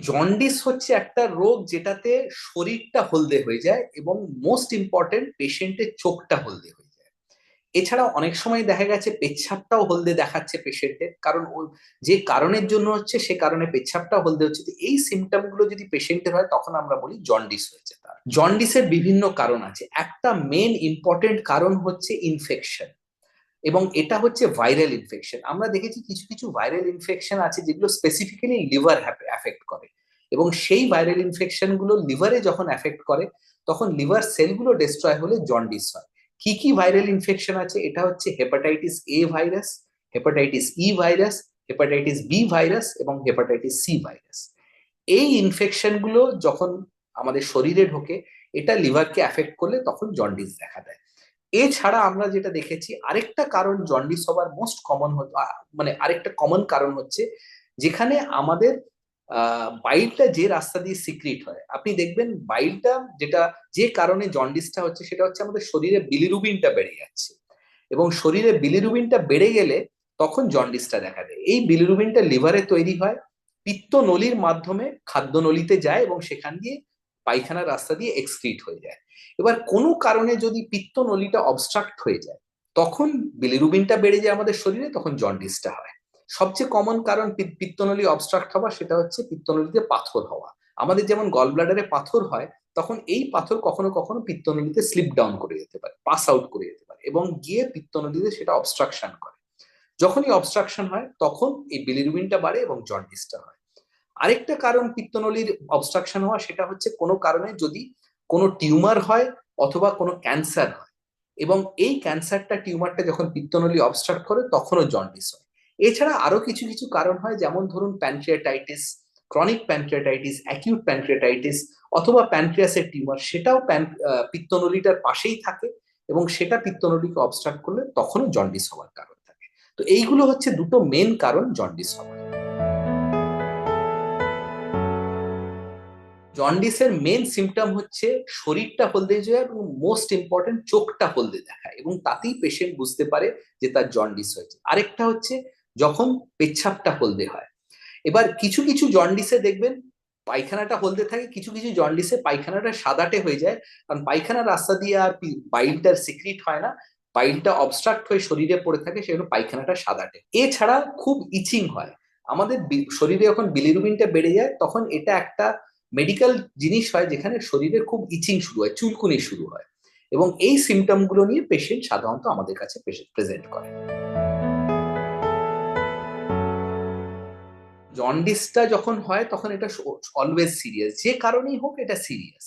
Jaundice হচ্ছে একটা রোগ যেটাতে শরীরটা হলদে হয়ে যায় এবং মোস্ট ইম্পর্টেন্ট পেশেন্টের চোখটা হলদে হয়ে যায়। এছাড়া অনেক সময় দেখা গেছে পেচ্ছাপটাও হলদে দেখাচ্ছে পেশেন্টের কারণ যে কারণের জন্য হচ্ছে সে কারণে পেচ্ছাপটাও হলদে হচ্ছে। তো এই সিমটমগুলো যদি পেশেন্টের হয়, তখন আমরা বলি জন্ডিস হয়েছে তার। জন্ডিসের বিভিন্ন কারণ আছে। একটা মেন ইম্পর্টেন্ট কারণ হচ্ছে ইনফেকশন এবং এটা হচ্ছে ভাইরাল ইনফেকশন আমরা দেখেছি কিছু কিছু ভাইরাল ইনফেকশন আছে যেগুলো স্পেসিফিক্যালি লিভার অ্যাফেক্ট করে। এবং সেই ভাইরাল ইনফেকশনগুলো লিভারে যখন অ্যাফেক্ট করে, তখন লিভার সেলগুলো ডিস্ট্রয় হলে জন্ডিস হয়। কি কি ভাইরাল ইনফেকশন আছে? এটা হচ্ছে hepatitis A virus hepatitis E virus hepatitis B virus এবং হেপাটাইটিস সি ভাইরাস এই ইনফেকশনগুলো যখন আমাদের শরীরে ঢোকে, এটা লিভারকে অ্যাফেক্ট করলে তখন জন্ডিস দেখা দেয়। এছাড়া আমরা যেটা দেখেছি, আরেকটা কারণ জন্ডিস হবার মোস্ট কমন মানে আরেকটা কমন কারণ হচ্ছে যেখানে আমাদের বাইলটা যে রাস্তা দিয়ে সিক্রিট হয়। আপনি দেখবেন বাইলটা যেটা, যে কারণে জন্ডিসটা হচ্ছে সেটা হচ্ছে আমাদের শরীরে বিলিরুবিনটা বেড়ে যাচ্ছে। এবং শরীরে বিলিরুবিনটা বেড়ে গেলে তখন জন্ডিসটা দেখা দেয়। এই বিলিরুবিনটা লিভারে তৈরি হয় পিত্ত নলির মাধ্যমে খাদ্য নলিতে যায় এবং সেখান দিয়ে পায়খানার রাস্তা দিয়ে এক্সক্রিট হয়ে যায়। এবার কোনো কারণে যদি পিত্ত নলিটা অবস্ট্রাক্ট হয়ে যায়, তখন বিলিরুবিনটা বেড়ে যায় আমাদের শরীরে, তখন জন্ডিসটা হয়। সবচেয়ে কমন কারণ পিত্তনলী অবস্ট্রাক্ট হওয়া, সেটা হচ্ছে পিত্তনলীতে পাথর হওয়া। আমাদের যেমন গল ব্লাডারে পাথর হয়, তখন এই পাথর কখনো কখনো পিত্তনলীতে স্লিপ ডাউন করে যেতে পারে পাস আউট করে যেতে পারে এবং গিয়ে পিত্তনলীতে সেটা অবস্ট্রাকশন করে। যখনই অবস্ট্রাকশন হয়, তখন এই বিলিরুবিনটা বাড়ে এবং জন্ডিসটা হয়। আরেকটা কারণ পিত্তনলীর অবস্ট্রাকশন হওয়া, সেটা হচ্ছে কোনো কারণে যদি কোনো টিউমার হয় অথবা কোনো ক্যান্সার হয় এবং এই ক্যান্সারটা টিউমারটা যখন পিত্তনলী অবস্ট্রাক্ট করে, তখনও জন্ডিস হয়। এছাড়া আরও কিছু কিছু কারণ হয়, যেমন ধরুন pancreatitis chronic pancreatitis acute pancreatitis অথবা প্যানক্রিয়াসের টিউমার, সেটাও প্যান পিত্তনলীটার পাশেই থাকে এবং সেটা পিত্তনলীকে অবস্ট্রাক্ট করলে তখনও জন্ডিস হওয়ার কারণ থাকে। তো এইগুলো হচ্ছে দুটো মেন কারণ জন্ডিস হওয়ার। জন্ডিসের মেন সিমটম হচ্ছে শরীরটা হলদে যায় এবং মোস্ট ইম্পর্টেন্ট চোখটা হলদে দেখায় এবং তাতেই পেশেন্ট বুঝতে পারে যে তার জন্ডিস হয়েছে। আরেকটা হচ্ছে যখন পেচ্ছাপটা হলদে হয়। এবার কিছু কিছু জন্ডিসে দেখবেন পায়খানাটা হলদে থাকে, কিছু কিছু জন্ডিসে পায়খানাটা সাদাটে হয়ে যায়। কারণ পায়খানার রাস্তা দিয়ে আর বাইলটার সিক্রিট হয় না বাইলটা অবস্ট্রাক্ট হয়ে শরীরে পড়ে থাকে সেগুলো পায়খানাটা সাদাটে। এছাড়া খুব ইচিং হয়। আমাদের শরীরে যখন বিলিরুবিনটা বেড়ে যায়, তখন এটা একটা মেডিকেল জিনিস হয় যেখানে শরীরে খুব ইচিং শুরু হয়, চুলকুনি শুরু হয় এবং এই সিমটমগুলো নিয়ে পেশেন্ট সাধারণত আমাদের কাছে প্রেজেন্ট করে। জন্ডিসটা যখন হয় তখন এটা অলওয়েজ সিরিয়াস যে কারণেই হোক এটা সিরিয়াস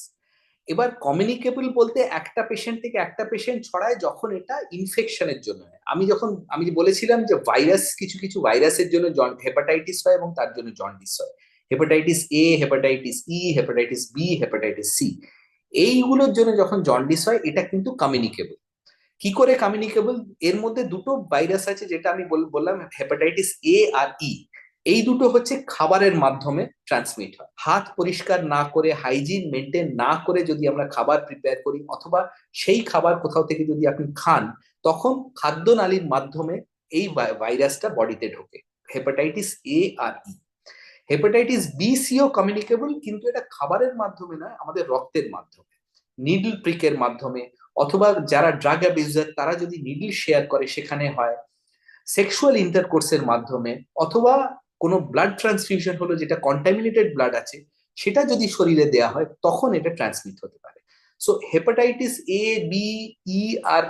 এবার কমিউনিকেবল বলতে একটা পেশেন্ট থেকে একটা পেশেন্ট ছড়ায় যখন এটা ইনফেকশনের জন্য হয়। আমি যখন, আমি বলেছিলাম যে ভাইরাস কিছু কিছু ভাইরাসের জন্য হেপাটাইটিস হয় এবং তার জন্য জন্ডিস হয়। Hepatitis A hepatitis E hepatitis B hepatitis C এইগুলোর জন্য যখন জন্ডিস হয়, এটা কিন্তু কমিউনিকেবল কি করে কমিউনিকেবল এর মধ্যে দুটো ভাইরাস আছে যেটা আমি বললাম হেপাটাইটিস এ আর ই এই দুটো হচ্ছে খাবারের মাধ্যমে ট্রান্সমিট হয়। হাত পরিষ্কার না করে হাইজিন মেনটেন না করে যদি আমরা খাবার প্রিপেয়ার করি, অথবা সেই খাবার কোথাও থেকে যদি আপনি খান, তখন খাদ্য নালীর মাধ্যমে এই ভাইরাসটা বডিতে ঢোকে। হেপাটাইটিস এ আর ই হেপাটাইটিস বি সিও কমিউনিকেবল কিন্তু এটা খাবারের মাধ্যমে নয়, আমাদের রক্তের মাধ্যমে। নিডল প্রিকের মাধ্যমে, অথবা যারা ড্রাগ অ্যাবিউজার তারা যদি নিডল শেয়ার করে, সেখানে হয়। সেক্সুয়াল ইন্টারকোর্সের মাধ্যমে, অথবা কোনো ব্লাড ট্রান্সফিউশন হলো, যেটা কন্টামিনেটেড ব্লাড আছে, সেটা যদি শরীরে দেয়া হয়, তখন এটা ট্রান্সমিট হতে পারে। So hepatitis A B E R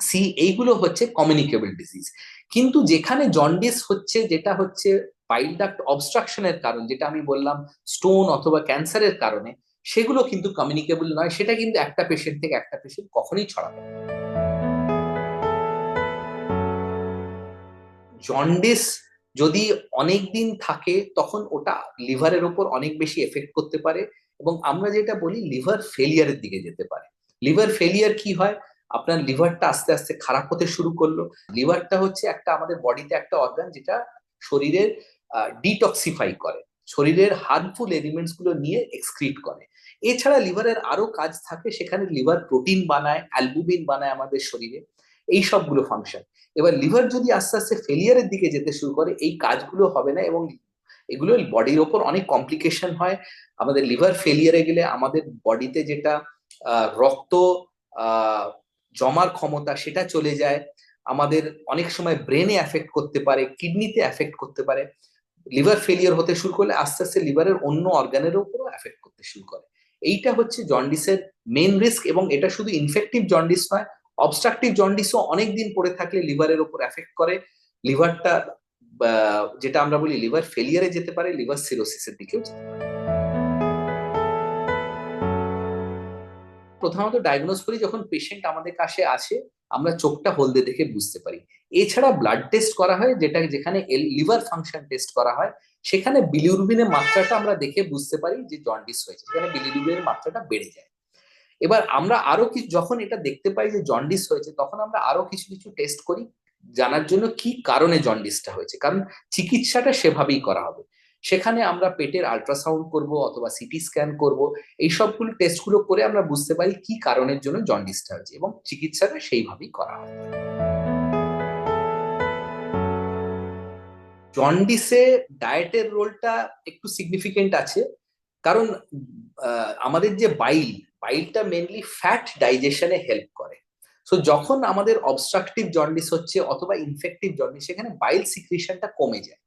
C এইগুলো হচ্ছে কমিউনিকেবল ডিজিজ কিন্তু যেখানে জন্ডিস হচ্ছে, যেটা হচ্ছে পাইল ডাক্ট অবস্ট্রাকশনের কারণ, যেটা আমি বললাম স্টোন অথবা ক্যান্সারের কারণে, সেগুলো কিন্তু কমিউনিকেবল নয়। সেটা কিন্তু একটা পেশেন্ট থেকে একটা পেশেন্ট কখনোই ছড়াবে জন্ডিস যদি অনেক দিন থাকে, তখন ওটা লিভারের ওপর অনেক বেশি এফেক্ট করতে পারে এবং আমরা যেটা বলি, লিভার ফেলিয়ারের দিকে যেতে পারে। লিভার ফেলিয়ার কি হয়? আপনার লিভারটা আস্তে আস্তে খারাপ হতে শুরু করল। লিভারটা হচ্ছে একটা আমাদের বডিতে একটা অর্গান যেটা শরীরের ডিটক্সিফাই করে। শরীরের হার্মফুল এলিমেন্টসগুলো নিয়ে এক্সক্রিট করে। এছাড়া লিভারের আরও কাজ থাকে, সেখানে লিভার প্রোটিন বানায় অ্যালবুমিন বানায় আমাদের শরীরে। এই সবগুলো ফাংশন এবার লিভার যদি আস্তে আস্তে ফেলিয়ারের দিকে যেতে শুরু করে, এই কাজগুলো হবে না এবং এগুলো বডির ওপর অনেক কমপ্লিকেশন হয়। আমাদের লিভার ফেলিয়ারে গেলে আমাদের বডিতে যেটা রক্ত জমার ক্ষমতা সেটা চলে যায়। আমাদের অনেক সময় ব্রেনে অ্যাফেক্ট করতে পারে কিডনিতে অ্যাফেক্ট করতে পারে। লিভার ফেলিয়ার হতে শুরু করলে আস্তে আস্তে লিভারের অন্য অর্গানের উপরও এফেক্ট করতে শুরু করে। এইটা হচ্ছে জন্ডিসের মেন রিস্ক এবং এটা শুধু ইনফেক্টিভ জন্ডিস নয় অবস্ট্রাকটিভ জন্ডিসও অনেক দিন পড়ে থাকলে লিভারের উপর এফেক্ট করে। লিভারটা যেটা আমরা বলি লিভার ফেলিয়ারে যেতে পারে, লিভার সিরোসিসের দিকেও যেতে পারে। প্রথমত ডায়াগনোজ করি যখন পেশেন্ট আমাদের কাছে আসে আমরা চোখটা হলদে দেখে বুঝতে পারি। এছাড়া ব্লাড টেস্ট করা হয়, যেটা যেখানে লিভার ফাংশন টেস্ট করা হয়, সেখানে বিলিরুবিনের মাত্রাটা আমরা দেখে বুঝতে পারি যে জন্ডিস হয়েছে, সেখানে বিলিরুবিনের মাত্রাটা বেড়ে যায়। এবার আমরা আরও কিছু যখন এটা দেখতে পাই যে জন্ডিস হয়েছে, তখন আমরা আরও কিছু কিছু টেস্ট করি, জানার জন্য কি কারণে জন্ডিসটা হয়েছে। কারণ চিকিৎসাটা সেভাবেই করা হবে। সেখানে আমরা পেটের আল্ট্রাসাউন্ড করব অথবা সিটি স্ক্যান করব। এই সবগুলো টেস্টগুলো করে আমরা বুঝতে পারি কি কারণের জন্য জন্ডিসটা হয়েছে এবং চিকিৎসাটা সেইভাবেই করা হয়। জন্ডিসে ডায়েটের রোলটা একটু সিগনিফিকেন্ট আছে। কারণ আমাদের যে বাইল বাইলটা মেনলি ফ্যাট ডাইজেশনে হেল্প করে। সো যখন আমাদের অবস্ট্রাকটিভ জন্ডিস হচ্ছে অথবা ইনফেক্টিভ জন্ডিস সেখানে বাইল সিক্রিশনটা কমে যায়।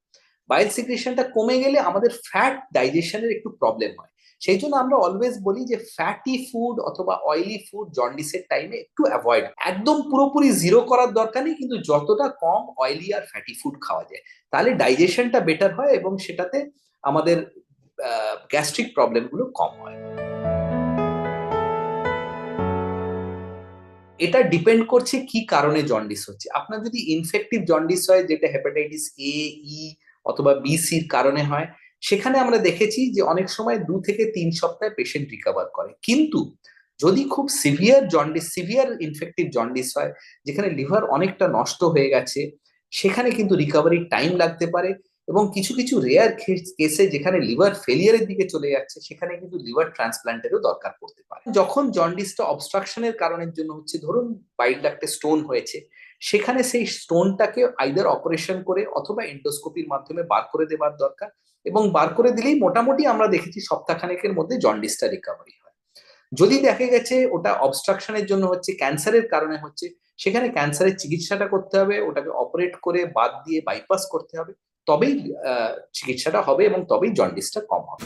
বাইল সিক্রেশনটা কমে গেলে আমাদের ফ্যাট ডাইজেশনের একটু প্রবলেম হয়। সেই জন্য আমরা অলওয়েজ বলি যে ফ্যাটি ফুড অথবা অয়েলি ফুড জন্ডিসের টাইমে একটু অ্যাভয়েড একদম পুরোপুরি জিরো করার দরকার নেই, কিন্তু যতটা কম অয়েলি আর ফ্যাটি ফুড খাওয়া যায়। তাহলে ডাইজেশনটা বেটার হয় এবং সেটাতে আমাদের গ্যাস্ট্রিক প্রবলেমগুলো কম হয়। এটা ডিপেন্ড করছে কি কারণে জন্ডিস হচ্ছে। আপনার যদি ইনফেক্টিভ জন্ডিস হয়, যেটা হেপাটাইটিস এ ই অথবা বি সির কারণে হয়, সেখানে আমরা দেখেছি যে অনেক সময় দু থেকে তিন সপ্তাহে পেশেন্ট রিকভার করে। কিন্তু যদি খুব severe jaundice severe infective jaundice হয়, যেখানে লিভার অনেকটা নষ্ট হয়ে গেছে, সেখানে কিন্তু রিকভারির টাইম লাগতে পারে এবং কিছু কিছু রেয়ার কেসে যেখানে লিভার ফেলিয়ারের দিকে চলে যাচ্ছে, সেখানে কিন্তু লিভার ট্রান্সপ্লান্টেরও দরকার পড়তে পারে। যখন জন্ডিসটা অবস্ট্রাকশনের কারণের জন্য হচ্ছে, ধরুন বাইল ডাক্টে স্টোন হয়েছে সেখানে সেই স্টোনটাকে আইদার অপারেশন করে অথবা এন্ডোস্কোপির মাধ্যমে বার করে দেওয়ার দরকার এবং বার করে দিলেই মোটামুটি আমরা দেখেছি সপ্তাহখানেকের মধ্যে জন্ডিসটা রিকভারি হয়। যদি দেখা গেছে ওটা অবস্ট্রাকশনের জন্য হচ্ছে ক্যান্সারের কারণে হচ্ছে, সেখানে ক্যান্সারের চিকিৎসাটা করতে হবে, ওটাকে অপারেট করে বাদ দিয়ে বাইপাস করতে হবে, তবেই চিকিৎসাটা হবে এবং তবেই জন্ডিসটা কম হবে।